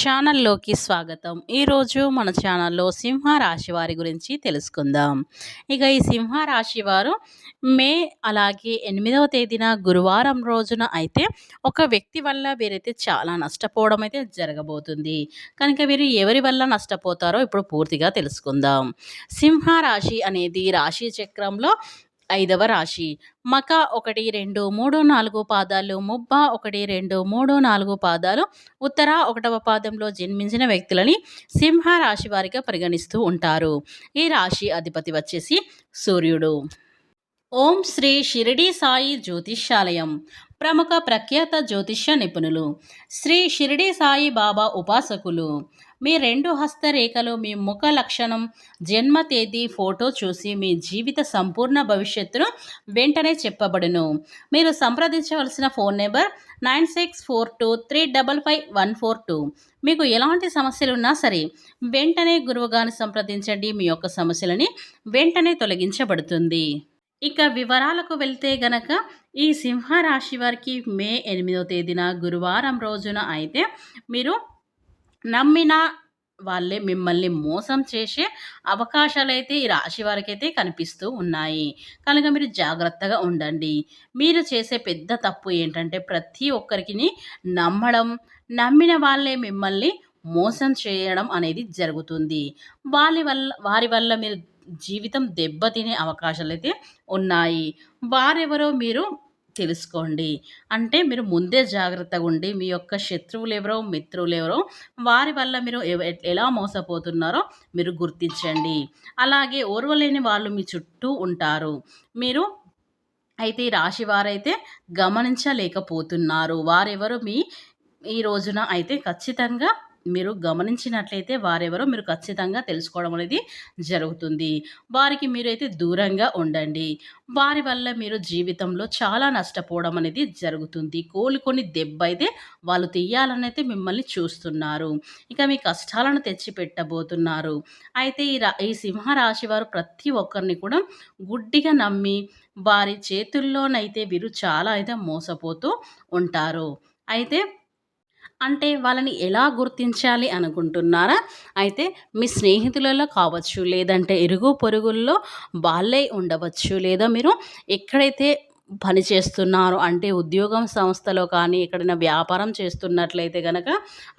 ఛానల్లోకి స్వాగతం. ఈరోజు మన ఛానల్లో సింహ రాశి వారి గురించి తెలుసుకుందాం. ఇక ఈ సింహ రాశి వారు మే అలాగే ఎనిమిదవ తేదీన గురువారం రోజున అయితే ఒక వ్యక్తి వల్ల వీరైతే చాలా నష్టపోవడం అయితే జరగబోతుంది. కనుక వీరు ఎవరి వల్ల నష్టపోతారో ఇప్పుడు పూర్తిగా తెలుసుకుందాం. సింహ రాశి అనేది రాశి చక్రంలో ఐదవ రాశి. మక ఒకటి రెండు మూడు నాలుగు పాదాలు ముబ్బ ఒకటి రెండు మూడు నాలుగు పాదాలు ఉత్తర ఒకటవ పాదంలో జన్మించిన వ్యక్తులని సింహ రాశి వారిగా పరిగణిస్తూ ఉంటారు. ఈ రాశి అధిపతి వచ్చేసి సూర్యుడు. ఓం శ్రీ షిరిడి సాయి జ్యోతిష్యాలయం. ప్రముఖ ప్రఖ్యాత జ్యోతిష్య నిపుణులు. శ్రీ షిరిడి సాయి బాబా ఉపాసకులు. మీ రెండు హస్తరేఖలు మీ ముఖ లక్షణం జన్మ తేదీ ఫోటో చూసి మీ జీవిత సంపూర్ణ భవిష్యత్తును వెంటనే చెప్పబడును. మీరు సంప్రదించవలసిన phone number nine six four two three double five one four two. మీకు ఎలాంటి సమస్యలు ఉన్నా సరే వెంటనే గురువుగారిని సంప్రదించండి. మీ యొక్క సమస్యలని వెంటనే తొలగించబడుతుంది. ఇక వివరాలకు వెళ్తే గనక ఈ సింహరాశి వారికి మే ఎనిమిదో తేదీన గురువారం రోజున అయితే మీరు నమ్మిన వాళ్ళే మిమ్మల్ని మోసం చేసే అవకాశాలు అయితే ఈ రాశి వారికి అయితే కనిపిస్తూ ఉన్నాయి. కనుక మీరు జాగ్రత్తగా ఉండండి. మీరు చేసే పెద్ద తప్పు ఏంటంటే ప్రతి ఒక్కరికి నమ్మడం నమ్మిన వాళ్ళే మిమ్మల్ని మోసం చేయడం అనేది జరుగుతుంది. వారి వల్ల వారి వల్ల మీరు జీవితం దెబ్బతినే అవకాశాలు అయితే ఉన్నాయి. వారెవరో మీరు తెలుసుకోండి. అంటే మీరు ముందే జాగ్రత్తగా ఉండి మీ యొక్క శత్రువులు ఎవరో మిత్రులు ఎవరో వారి వల్ల మీరు ఎలా మోసపోతున్నారో మీరు గుర్తించండి. అలాగే ఓర్వలేని వాళ్ళు మీ చుట్టూ ఉంటారు. మీరు అయితే ఈ రాశి వారైతే గమనించలేకపోతున్నారు. వారెవరు మీ ఈ రోజున అయితే ఖచ్చితంగా మీరు గమనించినట్లయితే వారెవరో మీరు ఖచ్చితంగా తెలుసుకోవడం అనేది జరుగుతుంది. వారికి మీరైతే దూరంగా ఉండండి. వారి వల్ల మీరు జీవితంలో చాలా నష్టపోవడం అనేది జరుగుతుంది. కోలుకొని దెబ్బ అయితే వాళ్ళు తీయాలని అయితే మిమ్మల్ని చూస్తున్నారు. ఇక మీ కష్టాలను తెచ్చిపెట్టబోతున్నారు. అయితే ఈ రా ఈ సింహరాశి వారు ప్రతి ఒక్కరిని కూడా గుడ్డిగా నమ్మి వారి చేతుల్లోనైతే వీరు చాలా అయితే మోసపోతూ ఉంటారు. అయితే అంటే వాళ్ళని ఎలా గుర్తించాలి అనుకుంటున్నారా? అయితే మీ స్నేహితులలో కావచ్చు లేదంటే ఇరుగు పొరుగుల్లో వాళ్ళే ఉండవచ్చు లేదా మీరు ఎక్కడైతే పని చేస్తున్నారు అంటే ఉద్యోగం సంస్థలో కానీ ఎక్కడైనా వ్యాపారం చేస్తున్నట్లయితే కనుక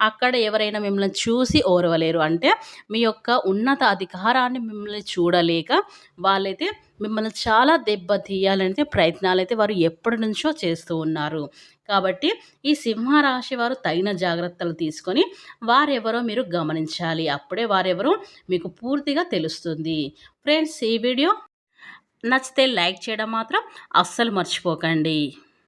అక్కడ ఎవరైనా మిమ్మల్ని చూసి ఓరవలేరు. అంటే మీ యొక్క ఉన్నత అధికారాన్ని మిమ్మల్ని చూడలేక వాళ్ళైతే మిమ్మల్ని చాలా దెబ్బ ప్రయత్నాలు అయితే వారు ఎప్పటి నుంచో చేస్తూ ఉన్నారు. కాబట్టి ఈ సింహరాశి వారు తగిన జాగ్రత్తలు తీసుకొని వారెవరో మీరు గమనించాలి. అప్పుడే వారెవరో మీకు పూర్తిగా తెలుస్తుంది. ఫ్రెండ్స్ ఈ వీడియో నచ్చితే లైక్ చేయడం మాత్రం అస్సలు మర్చిపోకండి.